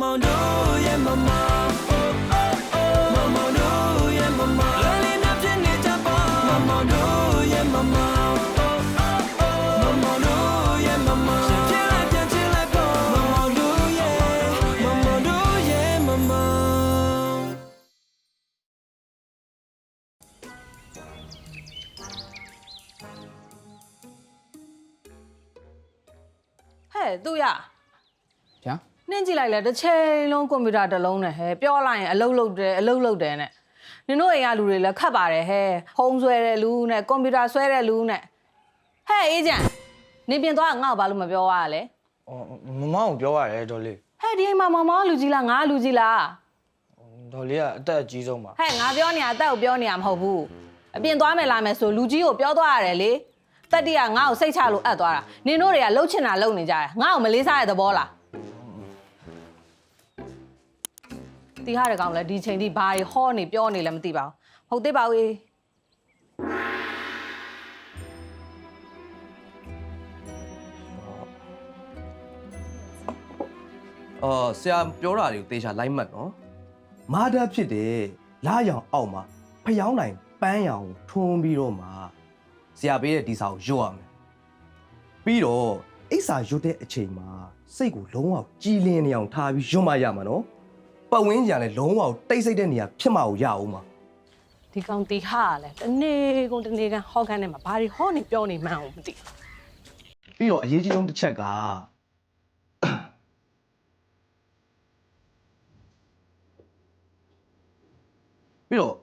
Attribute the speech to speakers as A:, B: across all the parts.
A: မောင်တို့ရဲ့မမောင်မမောင်တို့ရဲ့မမောင်လေးလေးနဲ့ဖြစ်နေကြပါမမောင်တို့ရဲ့မမောင်မမောင်တို့ရဲ့မမောင်ဖြစ်လိုက်ပြန်ဖြစ်လိုက်ပေါ့မမောင်တို့ရဲ့မမောင်တို့ရဲ့မမောင်
B: ဟဲ့သူရ
C: ဗျာ
B: နှင်းကြည့်လိုက်လဲတစ်ချိန်လုံးကွန်ပျူတာတစ်လုံးနဲ့ဟဲ့ပြောလိုက်ရင်အလုပ်လုပ်တယ်အလုပ်လုပ်တယ်နဲ့နင်တို့အိမ်ကလူတွေလည်းခတ်ပါတယ်ဟဲ့ဟုံးဆွဲတဲ့လူနဲ့ကွန်ပျူတာဆွဲတဲ့လူနဲ့ဟဲ့အေးကြံနေပြင်သွားငါ့ကိုဘာလို့မပြောရလဲ
D: အော်မမအောင်ပြောရတယ်ဒေါ်လေး
B: ဟဲ့ဒီအိမ်မှာမမောလူကြီးလားငါလူကြီးလား
D: ဒေါ်လေးကအသက်အကြီးဆုံးပါ
B: ဟဲ့ငါပြောနေရအသက်ကိုပြောနေရမဟုတ်ဘူးအပြင်သွားမယ်လာမယ်ဆိုလူကြီးကိုပြောသွားရတယ်လေတက်တီကငါ့ကိုစိတ်ချလို့အပ်သွားတာနင်တို့တွေကလှုပ်ချင်တာလှုပ်နေကြတယ်ငါ့ကိုမလေးစားတဲ့သဘောလား တီဟာတဲ့ကောင်လည်းဒီချိန်ထိဘာတွေဟောနေပြောနေလည်းမသိပါဘူးဟုတ်သေးပါဘူး
E: အော်ဆရာပြောတာတွေကိုတေချာလိုက်မှတ်နော်မာဒတ်ဖြစ်တယ်လာရောင်အောက်မှာဖျောင်းနိုင်ပန်းရောင်ကိုထွန်းပြီးတော့မှဆရာပေးတဲ့ဒီစာကိုရွတ်ရမယ်ပြီးတော့အိစာရွတ်တဲ့အချိန်မှာစိတ်ကိုလုံးဝကြည်လင်နေအောင်ထားပြီးရွတ်မှရမှာနော် ပတ်ဝန်းကျင်ကလည်းလုံးဝတိတ်ဆိတ်တဲ့နေရာဖြစ်မှာကိုရအောင်ပါ
B: ဒီကောင်တီဟာကလည်းတနေ့ကုန်တနေ့ကန်ဟောကန်နေမှာဘာတွေဟောနေပြောနေမှန်းကိုမသိဘူး
E: ပြီးတော့အရေးကြီးဆုံးတစ်ချက်ကပြီးတော့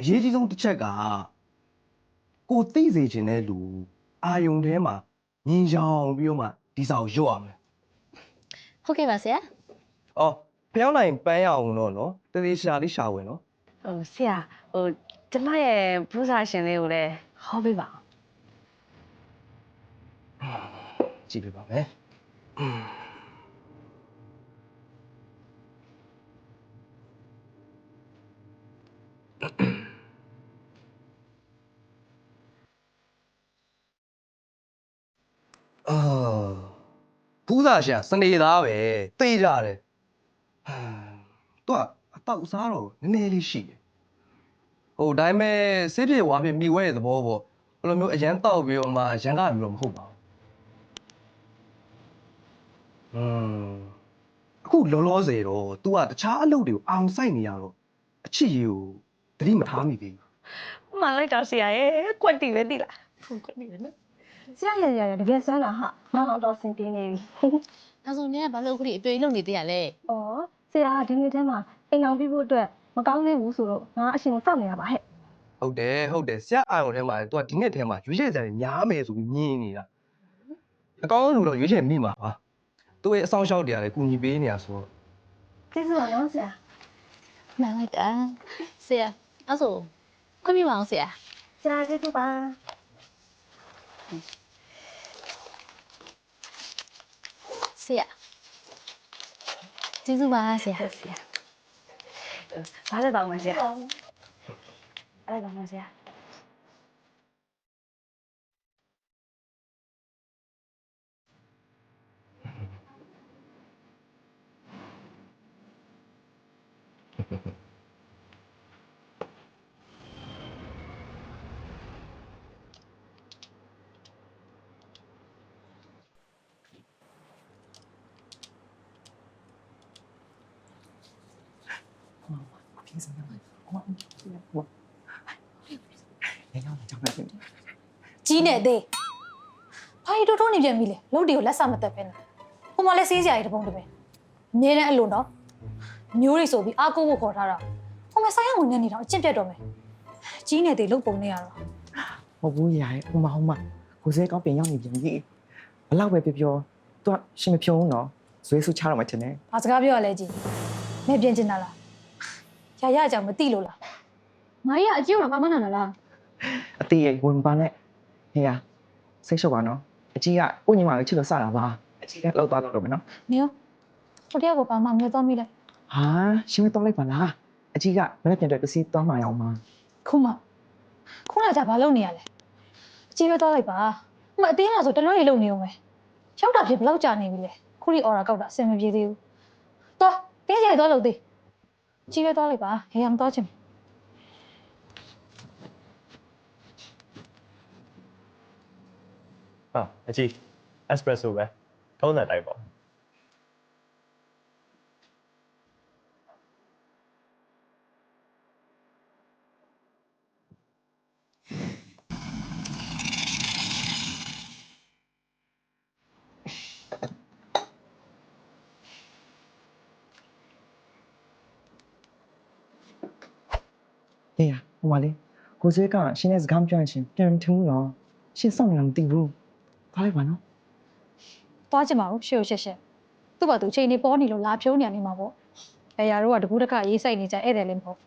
E: အရေးကြီးဆုံးတစ်ချက်ကကိုသိစေခြင်းတဲ့လူအာယုံထဲမှာမြင်ရောင်ပြီးတော့မှဒီစာကိုရွတ်ရမယ်
F: ဟုတ်ကဲ့ပါဆရာ။
E: အော် ဖျောင်းနိုင်ပန်းရအောင်တော့နော်တသေးရှာလေးရှာဝင်နော်
G: ဟိုဆရာဟိုကျမရဲ့ဘုရားရှင်လေးကိုလည်းဟောပေးပါအောင်။
E: ကြည့်ပြပါမယ်။အာဖူးစာရှာစနေသားပဲသိကြတယ်။ ဟာသူကအတောက်စားတော့နည်းနည်းလေးရှိတယ်။ဟိုဒါပေမဲ့စိတ်ပြေဝါပြေမိဝဲတဲ့သဘောပေါ့။ဘယ်လိုမျိုးအရန်တောက်ပြီးတော့မှရန်ကပြီးတော့မဟုတ်ပါဘူး။อืมအခုလောလောဆယ်တော့ तू ကတခြားအလုပ်တွေကိုအောင်ဆိုင်နေရတော့အချစ်ရည်ကိုသတိမထားမိသေးဘူး
G: မှန်လိုက်တာဆရာရဲ့ကွက်တီပဲတိလားဟုတ်ကွက်တီပဲနော်
F: ဆရာရရရတကယ်ဆန်းတာဟာမအောင်တော့စင်တင်းနေပြီ
H: နောက်ဆုံးနေကဘာလို့အခုဒီအတွေ့အလုပ်နေသေးရလဲ
F: ။အော်ဆ ရာကဒီနေ့ထဲမှာအိမ်အောင်ပြဖို့အတွက်မကောင်းသေးဘူးဆိုတော့ငါအရှင်ကိုစောင့်နေရပါဟဲ့
E: ဟုတ်တယ်ဟုတ်တယ်ဆရာအာရုံထဲမှာ तू ကဒီနှစ်ထဲမှာရွေးချယ်စရာတွေများမယ်ဆိုပြီးမြင်နေတာအကောင်းဆုံးတော့ရွေးချယ်မိမှာပါသူ့ရဲ့အဆောင်ရှောက်တွေကလည်းကူညီပေးနေတာဆိုတော့။
F: ကျေးဇူးပါနော်ဆရာ
H: မှန်လိုက်တာဆရာအဲ့ဆိုခွင့်ပြုပါအောင်ဆရာ။
F: ဆရာကျေးဇူးပါ
H: ဆရာ ကျေးဇူးပါဆရာ
G: ဆရာဘာလဲတောင်းမဆရာ။
F: အဲ့ဒါပါဆရာ
I: ကြီးနေသေးဘာကြီးတိုးတိုးနေပြန်ပြီလေလုတ်တွေကိုလက်ဆမတက်ပဲနဲ့ဟိုမှာလည်းစေးစရာကြီးတပုံတပင်အမြဲတမ်းအလိုနော်မျိုးတွေဆိုပြီးအားကိုးဖို့ခေါ်ထားတာဟိုမှာဆိုင်ရဝင်နေနေတော့အကျင့်ပြတ်တော့မယ်ကြီးနေသေးလုတ်ပုံနေရတော့
C: ဟုတ်ဘူးရာရဲ့ဟိုမှာဟိုမှာကိုစဲကောင်းပြန်ရောက်နေပြန်ပြီဘလောက်ပဲပြောပြောသူကရှင်မဖြုံးတော့ဇွဲဆူချတော့မှတင်တယ်
I: ဘာစကားပြောရလဲကြီးမဲပြင်းကျင်တာလား ရရအကြောင်မသိလို့လား။
F: ငါကြီးကအကျိုးတော့ဘာမှမနာလား
C: အသေးရဲ့ဝင်ပါနဲ့ဟေးရစိတ်ရှုပ်ပါနော်အကြီးကကိုညီမကိုချစ်လို့စတာပါအကြီးကလောက်သွားတော့မယ်နော်
I: နေရောဟိုတယောက်ကိုပါမမြဲသွားမိလိုက်
C: ဟာရှင်မတော့လိုက်ပါလားအကြီးကမနေ့ပြန်တော့တစီသွားမှရအောင်ပါ
I: ခုမှခုနကဘာလုပ်နေရလဲအကြီးပဲသွားလိုက်ပါဟိုမှာအသေးလားဆိုတလွဲရေလုံနေအောင်ပဲရောက်တာဖြစ်ဘလောက်ကြာနေပြီလဲခုဒီအော်ရာကောက်တာအဆင်မပြေသေးဘူးသွားတင်းကြိုက်သွားလို့သေး ကြီးပဲသွားလိုက်ပါဟေးရမသွားချင်ဘူး
J: ဟာအကြီး espresso ပဲထုံးတဲ့တိုက်
C: ဟေးရဟိုမလေးကိုဆွေးကရှင်းတဲ့စကားမပြောရင်ရှင်ပြန်ထင်ဘူးနော်ရှင်းစောင့်နေတာမသိဘူးသွားလိုက်ပါနော်
I: သွားချင်ပါဘူးရှေ့ကိုရှက်ရှက်သူ့ဘာသူချိန်နေပေါ်နေလို့လာဖြုံးနေရနေမှာပေါ့အဲရတို့ကတကူးတစ်ခါရေးဆိုင်နေကြဧည့်သည်လည်းမဟုတ်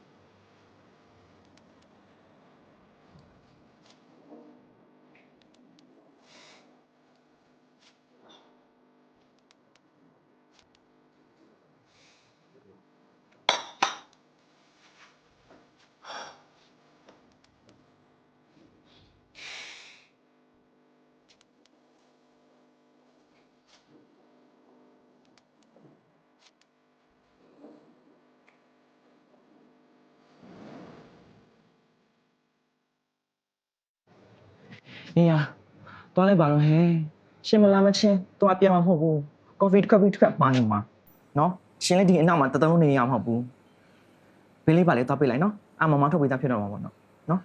C: ဟေးရသွားလိုက်ပါတော့ဟဲ့ရှင်းမလားမချင်းသွားပြန်မှာမဟုတ်ဘူးကော်ဖီတစ်ခါပြီးတစ်ခါပါနေမှာနော်ရှင်းလိုက်ဒီအနောက်မှာတတလုံးနေရမှာမဟုတ်ဘူးဘင်းလေးပါလေသွားပေးလိုက်နော်အမမထုတ်ပေးသားဖြစ်တော့မှာပေါ့နော်နော်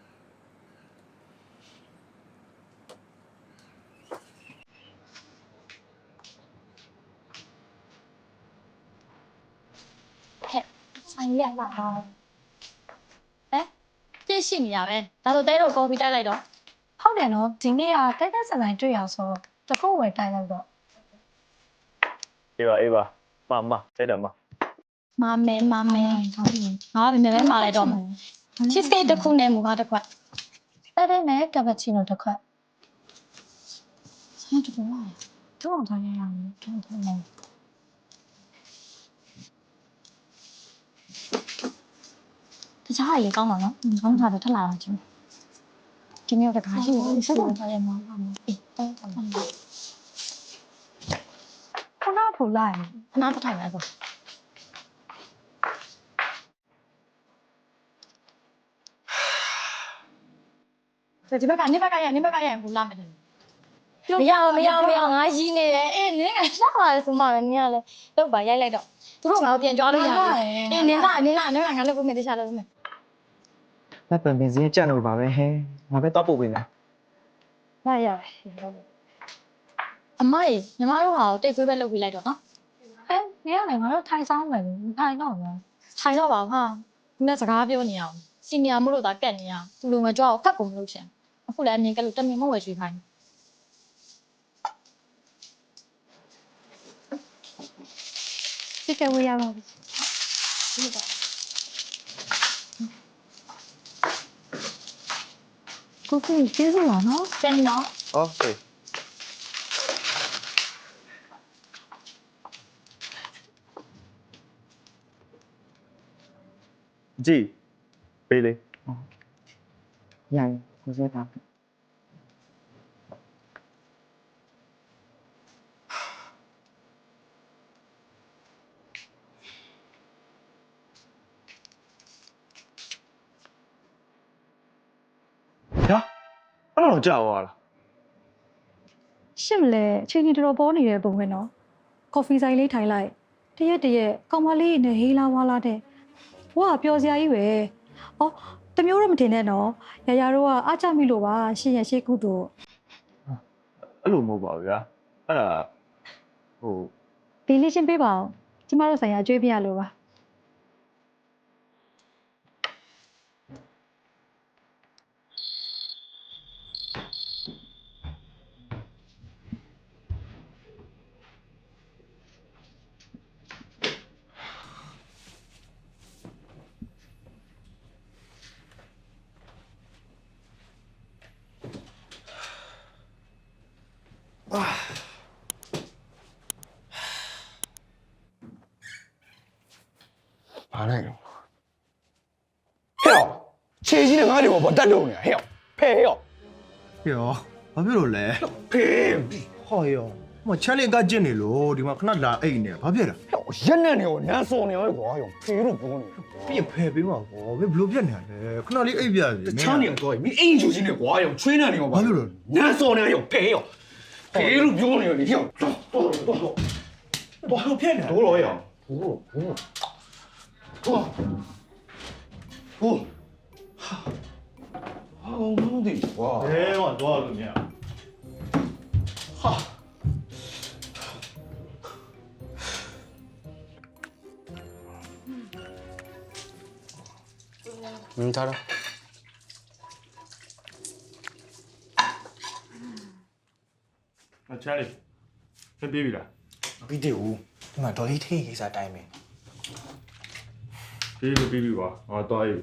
H: ဆိုင်ရလာဟမ်ပြည့်ရှိနေရပဲဒါဆိုတဲတော့ကော်ဖီတိုက်လိုက်တော့
F: ဟုတ်တယ်နော်ဒီနေ့ကတိုက်တိုက်ဆိုင်ဆိုင်တွေ့ရဆိုတကုတ်ဝယ်တိုက်လိုက်တော့
J: အေးပါအေးပါမမတဲ့တယ်မ
H: မမဲမမဲငါကဘယ်မဲမလိုက်တော့မှာ cheese cake တစ်ခုနဲ့မူသားတစ်ခွက်
F: တိုက်တိုက်နဲ့ကပချီနိုတစ်ခွက်
H: ဆိုင်တူပါ
F: သူ့အောင်ထားရရအောင်ကန်ထနေ
H: တခြားအရေးကောင်းပါနော်ကောင်းတာတော့ထလာတာချင်း ဒီမျိုးတကားရှိတယ်ဆက်တော့တယ်မမအေးတော့တော့
F: ခုနကဖူလိုက်
H: ခဏတစ်ထိုင်လိုက်ပါဒီဘက်ကနေဘက်ကရနေဘက်ကရဘူးလာမယ်တယ်မရမရမရငါရင်းနေတယ်အေးနင်းကရှာပါလေဆိုမှလည်းနင်းကလည်းတော့ပါရိုက်လိုက်တော့သူတို့ငါတို့ပြန်ကြွားလို့ရတယ်အေးနင်းကနင်းကနင်းကငါလည်းဘူးမတခြားလို့မယ်
C: လက်ပံပင်စင်းကြက်လို့ပါပဲဟဲ့ငါပဲတော့ပို့ပေးမယ်
H: ရရအမရေညီမတို့ဟာတိတ်ခွေးပဲလုပ်ပြီးလိုက်တော့နော်
F: အဲနေရလေငါတို့ထိုင်ဆောင်မယ်ထိုင်တော့မယ်
H: ထိုင်တော့ပါဟာဒီနေ့စကားပြောနေအောင်စီနီယာမို့လို့သာကက်နေအောင်သူလိုမကြွားကိုခတ်ကုန်လို့ရှင်အခုလည်းအမြင်ကလို့တမင်မဝယ်ချွေးခိုင်း
F: ဒီကဝေးရပါဘူး ကိုဖေးကျေးဇူးပါနော်။
H: ပြန်နော်။
J: ဟုတ်ကဲ့။ကြည့်ပေးလေ။
C: ရရင်ကိုစေး
J: ပါမယ်။ ကြောက်သွားလား
I: ရှစ်မလဲအချိန်ကြီးတော်တော်ပေါ်နေတဲ့ပုံပဲနော်ကော်ဖီဆိုင်လေးထိုင်လိုက်တရက်တရက်ကောင်မလေးနဲ့ဟေးလာဝါလာတဲ့ဘွာပျော်စရာကြီးပဲအော်တမျိုးတော့မတင်နဲ့နော်ရရတို့ကအားကြမိလို့ပါရှင်းရရှေ့ကုတို့
J: အဲ့လိုမဟုတ်ပါဘူးဗျာအဲ့ဒါဟို
I: ဒီလေးရှင်းပေးပါအောင်ကျမတို့ဆိုင်ရာကြွေးပြရလို့ပါ
D: ဘာလဲဟဲ့ခြေကြီးနဲ့ငါ့တွေဘောတက်တော့နေတာဟဲ့ဖဲဟဲ့
E: ပြောဘာဖြစ်လို့လဲ
D: ဖေး
E: ဟော်ရော
K: ဟိုချမ်းလေးကကျင့်နေလို့ဒီမှာခဏလာအိတ်နေဘာဖြစ်လဲ
D: ရက်နဲ့နေကိုနန်းစော်နေရောကွာရောဖေလို့ပြောနေ
K: ပြင်ဖယ်ပေးမှာပေါ့ဘယ်ဘလို့ပြက်နေရလဲခဏလေးအိတ်ပြစီ
D: ချမ်းနေတော့မင်းအိမ်ချိုချင်းနေကွာရောချွေးနေနေရော
K: ဘာလို့လဲ
D: နန်းစော်နေရောဖေရောဖေလို့ပြောနေရောဒီရောတော့တော့တော့တော့
K: ဘာလို့ဖြစ်နေ
D: တော့ရောရောဟို ဟိုဟိုဟိုဟာမလို့ဒီကွာ
K: ဘယ်မှာသွားလို့မြင်
D: ဟာမင်းထားတော့
L: အချမ်းလေးဖင်ပြေးပြီလား
M: ပြီးတယ်ဦးဒီမှာဒေါ်လေးထိကိစ္စတိုင်းပဲ
L: ပြေးလို့ပြေးပြီကွာဟောသွားပြီ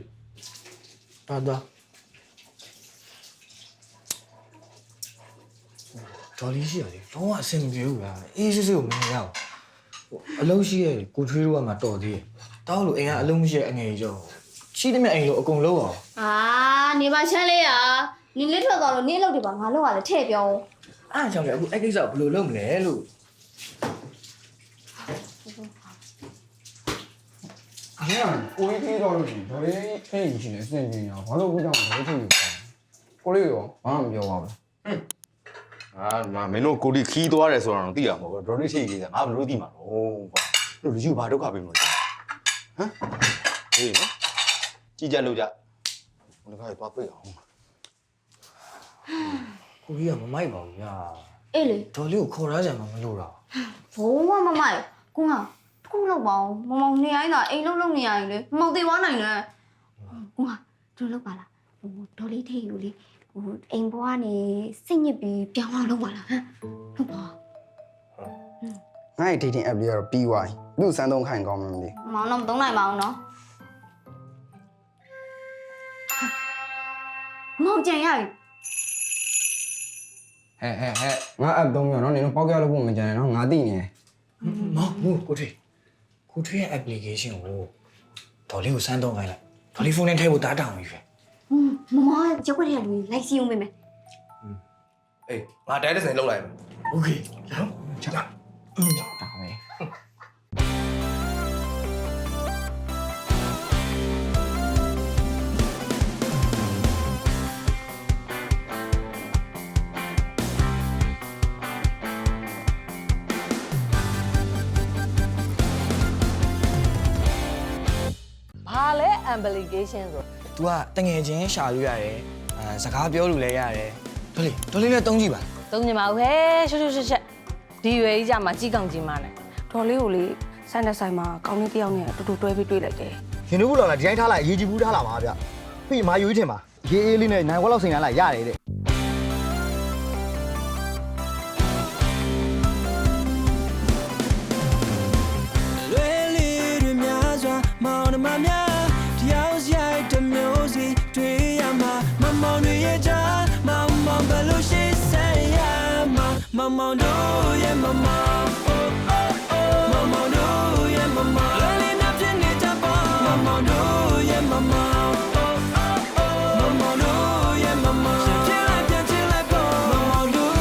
M: တော်တော်ဒေါ်လေးရှိရတယ်လုံးဝအဆင်မပြေဘူးလားအေးစစ်စစ်ကိုမနေရဘူးဟိုအလုံးရှိရဲ့ကိုထွေးတို့ကမှတော်သေးတယ်တောက်လို့အိမ်ကအလုံးမရှိရဲ့အငယ်ကြီးကျော်ရှိသမျှအိမ်လို့အကုန်လုံးအောင်
N: အာနေပါချမ်းလေးอ่ะနင်းလေးထွက်သွားလို့နင်းအလုပ်တွေပါငါလုပ်ရတယ်ထည့်ပြော
M: အားကြောင့်လေအခုအဲ့ကိစ္စကိုဘယ်လိုလုပ်မလဲလို့
D: အဲ့ ဒါကိုကြီးပြီးတော့လို့ရှိရင်ဒါလေးအိမ်ရှိနေစင်ပြင်းရောဘာလို့ကိုကြောင့်လဲထိနေကိုလေးရောဘာမှမပြောပါဘူး
O: အာမမင်းတို့ကိုဒီခီးသွားတယ်ဆိုတော့သိရမှာပေါ့ဒေါ်လေးထိတ်ကြီးကငါဘယ်လိုသိမှာတော့ကွာတို့လူကြီးဘာဒုက္ခပေးမလို့ဟမ်ဟေးနော်ကြည်ကြလို့ကြဘယ်လိုလဲသွားပြေးအောင်
M: ကိုကြီးကမမိုက်ပါဘူးညာ
N: အေးလေ
M: ဒေါ်လေးကိုခေါ်ရကြမှာမလို့တော့
N: ဘိုးမမမိုက်ကိုက ခုလောက်ပါအောင်မမောင်နေရိုင်းတာအိမ်လုံးလုံးနေရရင်လေမမောင်သေးသွားနိုင်တယ်ကိုကတို့လောက်ပါလားဟိုဒေါ်လေးထိတ်ယူလေဟိုအိမ်ဘွားကနေစိတ်ညစ်ပြီးပြောင်းအောင်လုပ်ပါလားဟမ်ဟုတ်ပါ
B: ငါ့ရဲ့ dating app လေးကတော့ပြီးသွားပြီသူ့စမ်းသုံးခိုင်ကောင်းမှမသိ
N: မောင်တော့မသုံးနိုင်ပါဘူးနော်မောင်ကြံရပြီ
B: ဟဲ့ဟဲ့ဟဲ့ငါ app သုံးပြတော့နင်တို့ပေါက်ကြလို့ဖို့မကြံနဲ့နော်ငါသိနေတယ်
M: မောင်မို့ကိုထွေး ကိုထွေးရဲ့ application ကိုဒေါ်လေးကိုစမ်းသုံးခိုင်းလိုက်ဒေါ်လေးဖုန်းနဲ့ထည့်ဖို့တားတောင်းပြီပဲ
N: อืมမမရက်ွက်တဲ့လူကြီးလိုက်စီအောင်မေးမယ်
E: အေးငါတိုင်းတစ်ဆိုင်လောက်လိုက်မယ်
M: okay ရအောင်ချက်
B: ပါ
P: လဲ application ဆို။
M: तू ကတငယ်ချင်းရှာလို့ရတယ်။အဲစကားပြောလို့လည်းရတယ်။ဒေါ်လေးဒေါ်လေးလည်းတုံးကြည့်ပါ
P: သုံးညမဟုတ်ဟဲ့ရှုပ်ရှုပ်ရှက်ရှက်ဒီရွယ်ကြီးကြမှာကြီးကောင်ကြီးမနဲ့ဒေါ်လေးကိုလေဆိုင်တဲ့ဆိုင်မှာကောင်းလေးတစ်ယောက်နဲ့တူတူတွဲပြီးတွေ့လိုက်တယ်
D: ရင်တို့ဘူးလောက်လာဒီတိုင်းထားလိုက်အရေးကြီးဘူးထားလာပါဗျပြီးမာယူထင်ပါရေးအေးလေးနဲ့နိုင်ဝက်လောက်စိန်လာလိုက်ရတယ်တဲ့
A: မှာမမောင်တို့ရဲ့မမောင် oh oh oh မမောင်တို့ရဲ့မမောင်လွယ်လေးနဲ့ဖြစ်နေကြပါမမောင်တို့ရဲ့မမောင် oh oh oh မမောင်တို့ရဲ့မမောင်ပြန်ချင်လိုက်ပြန်ချင်လိုက်ပေါ့မမောင်တို့